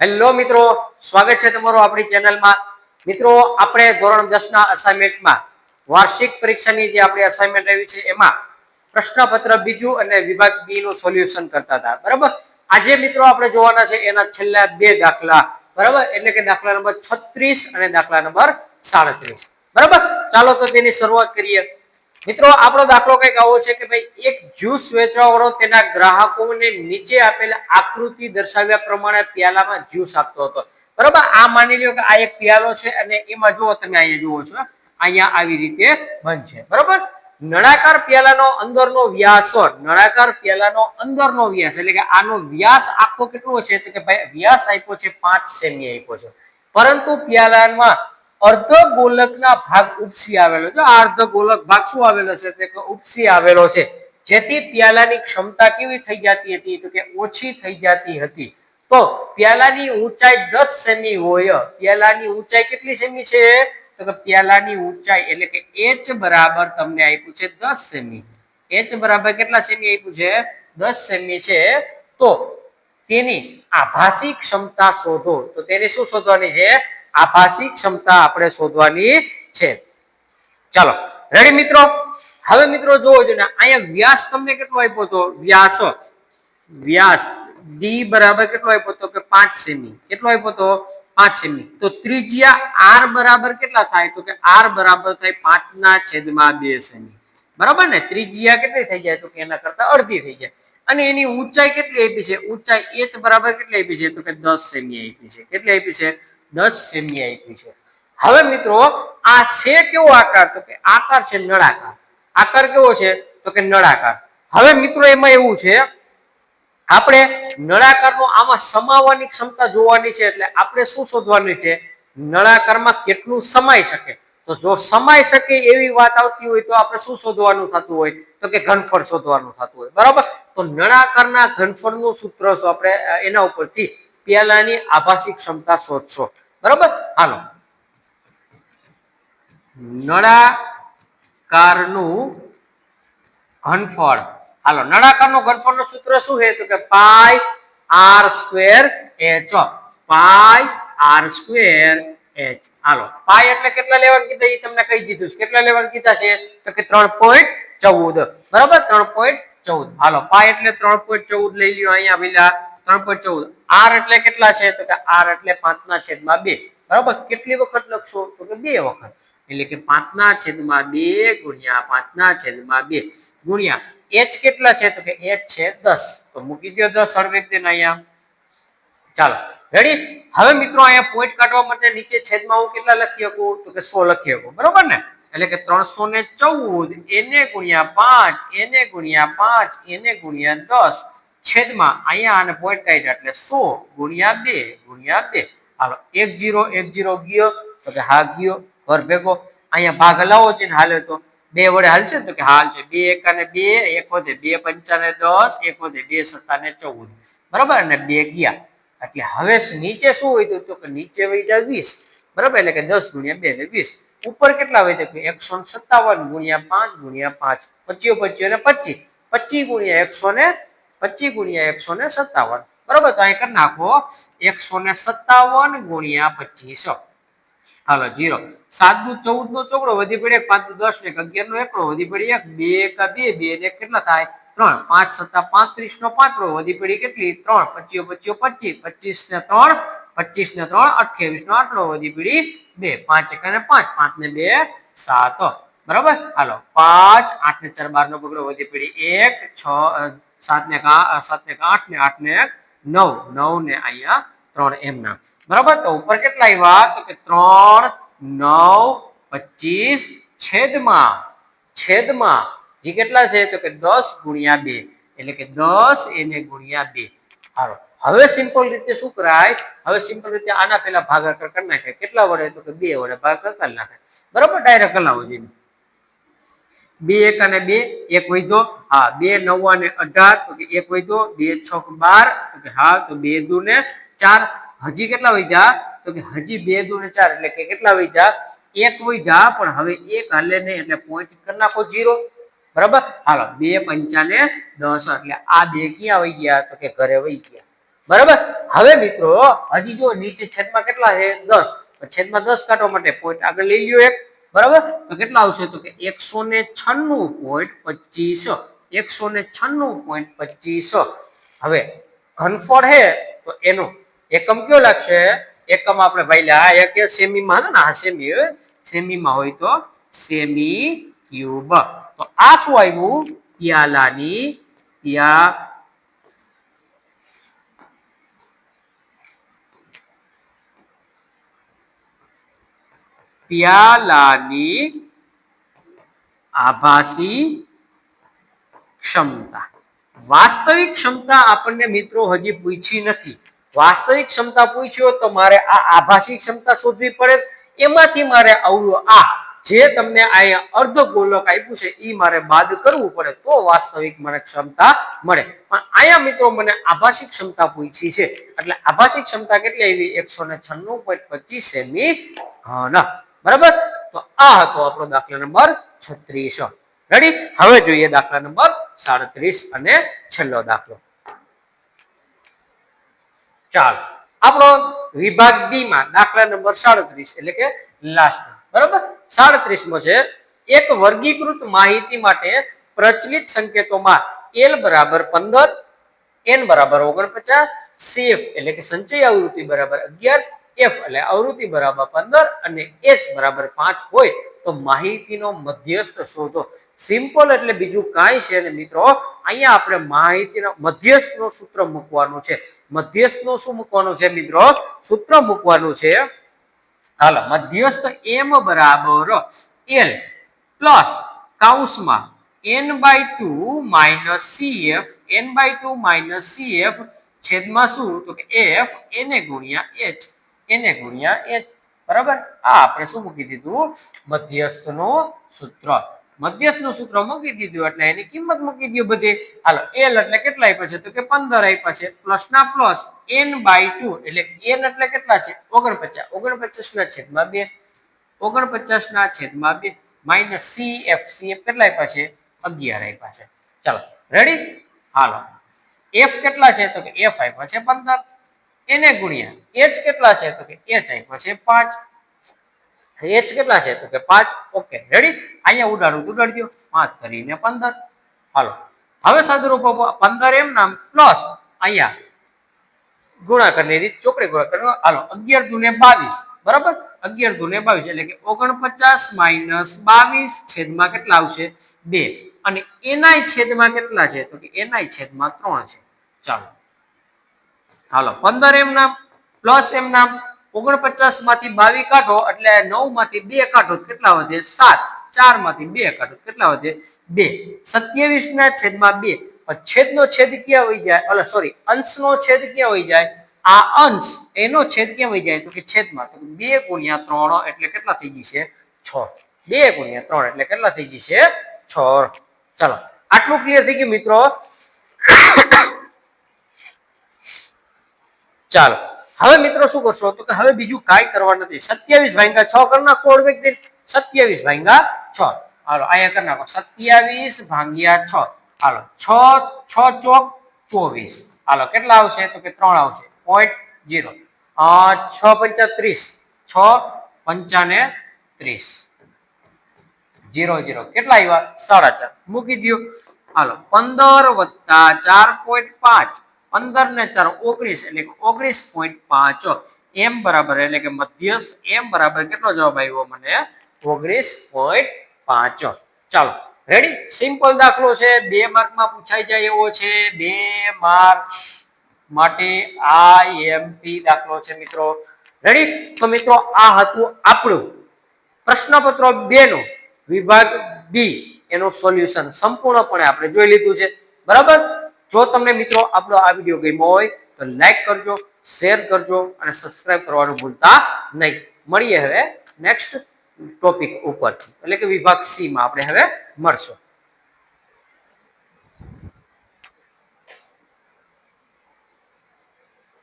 Hello મિત્રો, સ્વાગત છે તમારું આપણી ચેનલમાં. મિત્રો, આપણે ધોરણ દસ ના અસાઇનમેન્ટમાં વાર્ષિક પરીક્ષાની જે આપણી અસાઇનમેન્ટ આવી છે, એમાં પ્રશ્નપત્ર બીજું અને વિભાગ બી નું સોલ્યુશન કરતા હતા. બરાબર? આજે મિત્રો આપણે જોવાના છે એના છેલ્લા બે દાખલા. બરાબર? એટલે કે દાખલા નંબર છત્રીસ અને દાખલા નંબર સાડત્રીસ. બરાબર? ચાલો તો તેની શરૂઆત કરીએ. મિત્રો, આપણો દાખલો કંઈક આવો છે કે ભાઈ, એક જ્યુસ વેચવાવાળો તેના ગ્રાહકોને નીચે આપેલ આકૃતિ દર્શાવ્યા પ્રમાણે પ્યાલામાં જ્યુસ આપતો હતો. બરાબર? આ માની લ્યો કે આ એક પ્યાલો છે અને એમાં જુઓ તમે અહીંયા જુઓ છો અહીંયા આવી રીતે બનશે. બરાબર? નળાકાર પ્યાલાનો અંદરનો વ્યાસ નળાકાર પ્યાલાનો અંદરનો વ્યાસ, એટલે કે આનો વ્યાસ આખો કેટલો છે? તો કે ભાઈ, વ્યાસ આપ્યો છે, પાંચ સેમી આપ્યો છે. પરંતુ પ્યાલામાં અર્ધ ગોલકના ભાગ ઉપસી આવેલો છે. આ અર્ધ ગોલક ભાગ શું આવેલો છે? તે ઉપસી આવેલો છે. જેથી પ્યાલાની ક્ષમતા કેવી થઈ જતી હતી? તો કે ઓછી થઈ જતી હતી. તો પ્યાલાની ઊંચાઈ દસ સેમી હોય, પ્યાલાની ઊંચાઈ કેટલી સેમી છે? તો કે પ્યાલાની ઊંચાઈ એટલે કે એચ બરાબર તમને આપ્યું છે દસ સેમી. એચ બરાબર કેટલા સેમી આપ્યું છે? દસ સેમી છે. તો તેની આભાસી ક્ષમતા શોધો. તો તેને શું શોધવાની છે? આભાસી ક્ષમતા આપણે શોધવાની છે. ચાલો રેડી મિત્રો? હવે મિત્રો જોવો જોઈએ અહીંયા વ્યાસ તમને કેટલો આપ્યો હતો વ્યાસ વ્યાસ ડી બરાબર કેટલો આપ્યો હતો કે પાંચ સેમી? કેટલો આપ્યો હતો પાંચ સેમી. તો ત્રિજ્યા આર બરાબર કેટલા થાય? તો કે આર બરાબર થાય પાંચ ના છેદમાં બે સેમી. બરાબર ને? ત્રિજ્યા કેટલી થઈ જાય? તો કે એના કરતા અડધી થઈ જાય. અને એની ઊંચાઈ કેટલી આપી છે? ઊંચાઈ એચ બરાબર કેટલી આપી છે? તો કે દસ સેમી આપી છે. કેટલી આપી છે? દસ સેમી આપી છે. હવે મિત્રો, આ છે કેવો આકાર? તો કે આકાર છે નળાકાર. આકાર કેવો છે? તો કે નળાકાર. હવે મિત્રો, એમાં એવું છે, આપણે નળાકારનો આમાં સમાવવાની ક્ષમતા જોવાની છે, એટલે આપણે શું શોધવાની છે? નળાકારમાં કેટલું સમાઈ શકે? તો જો સમાઈ શકે એવી વાત આવતી હોય તો આપણે શું શોધવાનું થતું હોય? તો કે ઘનફળ શોધવાનું થતું હોય. બરાબર? તો નળાકારના ઘનફળનું સૂત્ર આપણે એના ઉપરથી પ્યાલાની આભાસી ક્ષમતા શોધશો. બરોબર? હાલો. નળાકારનું ઘનફળ. હાલો, નળાકારનું ઘનફળનું સૂત્ર શું છે? તો કે pi R square H pi R square H હાલો પાય એટલે કેટલા લેવાનું કીધા? એ તમને કહી દીધું કેટલા લેવાનું કીધા છે? તો કે ત્રણ પોઈન્ટ ચૌદ. બરાબર? ત્રણ પોઈન્ટ ચૌદ. હાલો પાય એટલે ત્રણ પોઈન્ટ ચૌદ લઈ લ્યો અહીંયા પેલા. ત્રણ પોઈન્ટ ચૌદ. આર એટલે કેટલા છે? તો કે આર એટલે પાંચના છેદમાં બે. બરાબર? કેટલી વખત લખશો? તો કે બે વખત. એટલે કે પાંચના છેદમાં બે ગુણ્યા પાંચના છેદમાં બે. ગુણ્યા એચ કેટલા છે? તો કે એચ છે દસ. તો મૂકી દો દસ સર્વેક્તિને અહીંયા. ચાલો. રેડી હવે મિત્રો અહીંયા પોઈન્ટ કાઢવા માટે નીચે છેદમાં હું કેટલા લખી શકું? તો કે સો લખી શકું. બરોબર ને? એટલે કે ત્રણસો ને ચૌદ, એને ગુણ્યા પાંચ, એને ગુણ્યા પાંચ, એને ગુણ્યા દસ. છેદમાં અહીંયા આને પોઈન્ટ કાઢ્યા એટલે સો ગુણ્યા બે ગુણ્યા બે. હાલો, એક જીરો એક જીરો ગયો, તો કે હા ગયો, ઘર ભેગો. અહીંયા ભાગ હલાવો છે ને હાલે તો બે વડે હાલશે તો કે હાલ છે બે એકાને બે, એક વધે બે પંચાને દસ, એક વધે બે સત્તાને ચૌદ. બરાબર? અને બે ગયા. એટલે હવે નીચે શું વધ્યું? તો કે નીચે વધ્યા વીસ. બરાબર? એટલે કે દસ ગુણ્યા બે ને વીસ. ઉપર કેટલા વધ્યા? કે એકસો સત્તાવન ગુણ્યા પાંચ ગુણ્યા પાંચ. પચીઓ પચીઓ ને પચીસ. પચીસ ગુણ્યા એકસો ને પચીસ ગુણ્યા એકસો ને સત્તાવન. બરાબર, તો અહીં નાખો, એકસો ને સત્તાવન ગુણ્યા પચીસ. હાલો, જીરો. સાત દુ ચૌદ નો ચોકડો વધી પડે પાંચ દુ દસ ને અગિયાર નો એકડો વધી પડી એક, બે એક બે બે ને કેટલા થાય? ત્રણ. પાંચ સત્તા પાંત્રીસ નો પાંચડો વધી પડી કેટલી? ત્રણ. પચીઓ પચીઓ પચીસ પચીસ ને ત્રણ પચીસ ને ત્રણ અઠ્યાવીસ નો આટલો વધી પડી બે. પાંચ એક ને પાંચ પાંચ ને બે, સાત. બરાબર? હાલો, પાંચ, આઠ ને ચાર બાર નો બગડો વધી પડી એક, છ સાત ને સાત ને આઠ ને આઠ ને નવ નવ ને અહીંયા ત્રણ એમ ના બરાબર? તો ઉપર કેટલા આવ્યા? તો કે ત્રણ, નવ, પચીસ, છેદમાં છેદમાં. જે કેટલા છે? તો કે દસ ગુણ્યા બે. એટલે કે દસ એને ગુણ્યા બે. હાલો હવે સિમ્પલ રીતે શું કરાય? હવે સિમ્પલ રીતે આના પેલા ભાગાકાર કરી નાખે. કેટલા વડે? તો કે બે વડે ભાગાકાર કરી નાખે. બરાબર? ડાયરેક્ટ કલાવો જઈને બે એક અને બે એક વધ્યો હા, બે નવ અને અઢાર, તો કે એક વધ્યો બે છ બાર, તો કે હા, તો બે દુ ને ચાર. હજી કેટલા વધ્યા? તો કે હજી બે દુ ને ચાર, એટલે કે કેટલા વધ્યા? એક વધ્યા, પણ હવે એક હાલે નહીં, એટલે પોઈન્ટ કરી નાખો જીરો બરાબર? હાલો, બે પંચાને દસ, એટલે આ બે ક્યાં વહી ગયા? તો કે ઘરે વહી ગયા. બરાબર? હવે મિત્રો, હજી જો નીચે છેદમાં કેટલા છે? દસ. છેદમાં દસ કાઢવા માટે પોઈન્ટ આગળ લઈ લ્યો એક. બરાબર? તો કેટલા આવશે? તો કે એકસો ને છન્નું પોઈન્ટ પચીસ. એકસો ને છન્નું પોઈન્ટ પચીસ. હવે ઘનફળ હે, તો એનું એકમ કયો લાગશે? એકમ આપણે ભાઈ લે, આ એક સેમીમાં ને, આ સેમી સેમીમાં હોય તો સેમી ક્યુબ. તો આ શું આવ્યું? પ્યાલાની, પ્યા પ્યાલાની આભાસી ક્ષમતા વાસ્તવિક ક્ષમતા આપણને મિત્રો હજી પૂછી નથી વાસ્તવિક ક્ષમતા પૂછ્યો તો મારે આ આભાસી ક્ષમતા શોધવી પડે એમાંથી મારે આવડું આ જે તમને અહીંયા અર્ધ ગોલક આપ્યું છે એ મારે બાદ કરવું પડે તો વાસ્તવિક મને ક્ષમતા મળે પણ અહીંયા મિત્રો મને આભાસી ક્ષમતા પૂછી છે એટલે આભાસી ક્ષમતા કેટલી આવી એકસો ને છન્નું પોઈન્ટ પચીસ સેમી ઘન બરાબર? તો આ હતો આપણો દાખલા નંબર છત્રીસ. રેડી હવે જોઈએ દાખલા નંબર સાડત્રીસ અને છેલ્લો દાખલો. ચાલો. આપણો વિભાગ બી માં દાખલા નંબર સાડત્રીસ એટલે કે લાસ્ટ બરાબર? સાડત્રીસ મો છે. એક વર્ગીકૃત માહિતી માટે પ્રચલિત સંકેતોમાં એલ બરાબર પંદર એન બરાબર ઓગણપચાસ સેફ એટલે કે સંચય આવૃત્તિ બરાબર અગિયાર એફ એટલે આવૃત્તિ બરાબર પંદર અને એચ બરાબર પાંચ હોય તો માહિતીનો મધ્યસ્થ શોધો. સિમ્પલ એટલે બીજું કાંઈ છે ને મિત્રો, અહીંયા આપણે માહિતીનો મધ્યસ્થનું સૂત્ર મૂકવાનું છે. મધ્યસ્થનું શું મૂકવાનું છે મિત્રો? સૂત્ર મૂકવાનું છે, હાલો મધ્યસ્થ એમ બરાબર L plus કાઉન્સમાં N by two minus C F N by two minus C F છેદમાં શું? તો કે એફ એને ગુણ્યા એચ એને ગુણ્યા એચ. બરાબર? આ આપણે શું મૂકી દીધું? મધ્યસ્થનું સૂત્ર. મધ્યસ્થનું સૂત્ર મૂકી દીધું એટલે એની કિંમત મૂકી દો બધી. હાલો એલ એટલે કેટલા આપ્યા છે? તો કે પંદર આપ્યા છે. પ્લસ ના પ્લસ એન બાય ટુ એટલે એન એટલે કેટલા છે? ઓગણપચાસ. ઓગણપચાસ ના છેદમાં બે. ઓગણપચાસ ના છેદમાં બે. Minus C F. C F કેટલા આપ્યા છે? અગિયાર આપ્યા છે. ચાલો, રેડી? હાલો. એફ કેટલા છે? તો કે એફ આપ્યા છે પંદર. એને ગુણ્યા. એચ કેટલા છે? તો કે એચ આપ્યા છે પાંચ. એચ કેટલા છે? તો કે પાંચ. ઓકે રેડી અહીંયા ઉડાડું તો ઉડાડી દો પાંચ કરીને પંદર. હાલો. હવે સાદુરૂપ પંદર એમ નામ. પ્લસ અહીંયા ગુણાકારની રીત ચોકડી ગુણાકાર હાલો, અગિયાર દુને બાવીસ. બરાબર? અગિયાર દુને બાવીસ એટલે કે ઓગણપચાસ માઇનસ બાવીસ છેદમાં કેટલા આવશે? બે. અને એનાય છેદમાં કેટલા છે? તો કે એનાય છેદમાં ત્રણ છે. ચાલો. હાલો, પંદર એમ નામ, પ્લસ એમ નામ, ઓગણપચાસમાંથી બાવીસ કાઢો, એટલે નવમાંથી બે કાઢો કેટલા વધે? સાત. ચારમાંથી બે કાઢો કેટલા વધે? બે. સત્યાવીસ ના છેદમાં બે. છેદનો છેદ ક્યાં હોય જાય? અલે સોરી અંશનો છેદ ક્યાં હોય જાય? આ અંશ, એનો છેદ ક્યાં હોય જાય? તો કે છેદમાં. તો બે ગુણ્યા ત્રણ, એટલે કેટલા થઈ જશે? છ. બે ગુણ્યા ત્રણ, એટલે કેટલા થઈ જશે? છ. ચાલો, આટલું ક્લિયર થઈ ગયું મિત્રો. ચાલો. હવે મિત્રો શું કરશો? તો કે હવે બીજું કાંઈ કરવા નથી. સત્યાવીસ ભાંગા છ કરી નાખો અડવેક દિન સત્યાવીસ ભાંગા છ. હાલો, અહીંયા કરી નાખો. સત્યાવીસ ભાંગ્યા છ. હાલો, છ છ ચોક ચોવીસ. હાલો, કેટલા આવશે? તો કે ત્રણ આવશે. પોઈન્ટ જીરો છ પંચા ત્રીસ. છ પંચાને ત્રીસ. જીરો જીરો કેટલા આવ્યા? સાડા ચાર. મૂકી દો હાલો, પંદર વત્તા ચાર પોઈન્ટ પાંચ. પંદર ને ચાર, ઓગણીસ, એટલે કે ઓગણીસ પોઈન્ટ પાંચ. એમ બરાબર એટલે કે મધ્યસ્થ, એમ બરાબર કેટલો જવાબ આવ્યો મને? ઓગણીસ પોઈન્ટ પાંચ. ચાલો રેડી સિમ્પલ દાખલો છે. બે માર્કમાં પૂછાઈ જાય એવો છે. બે માર્ક માટે આઈએમપી દાખલો છે મિત્રો. રેડી તો મિત્રો, આ હતું આપણું પ્રશ્નપત્ર બે નું વિભાગ બી. એનું સોલ્યુશન સંપૂર્ણપણે આપણે જોઈ લીધું છે. બરાબર? જો તમને મિત્રો આપણો આ વીડિયો ગમ્યો હોય, તો લાઈક કરજો શેર કરજો અને સબસ્ક્રાઈબ કરવાનું ભૂલતા નહીં. મળીએ હવે નેક્સ્ટ ટોપિક ઉપરથી. એટલે કે વિભાગ સીમાં આપણે હવે મળશું.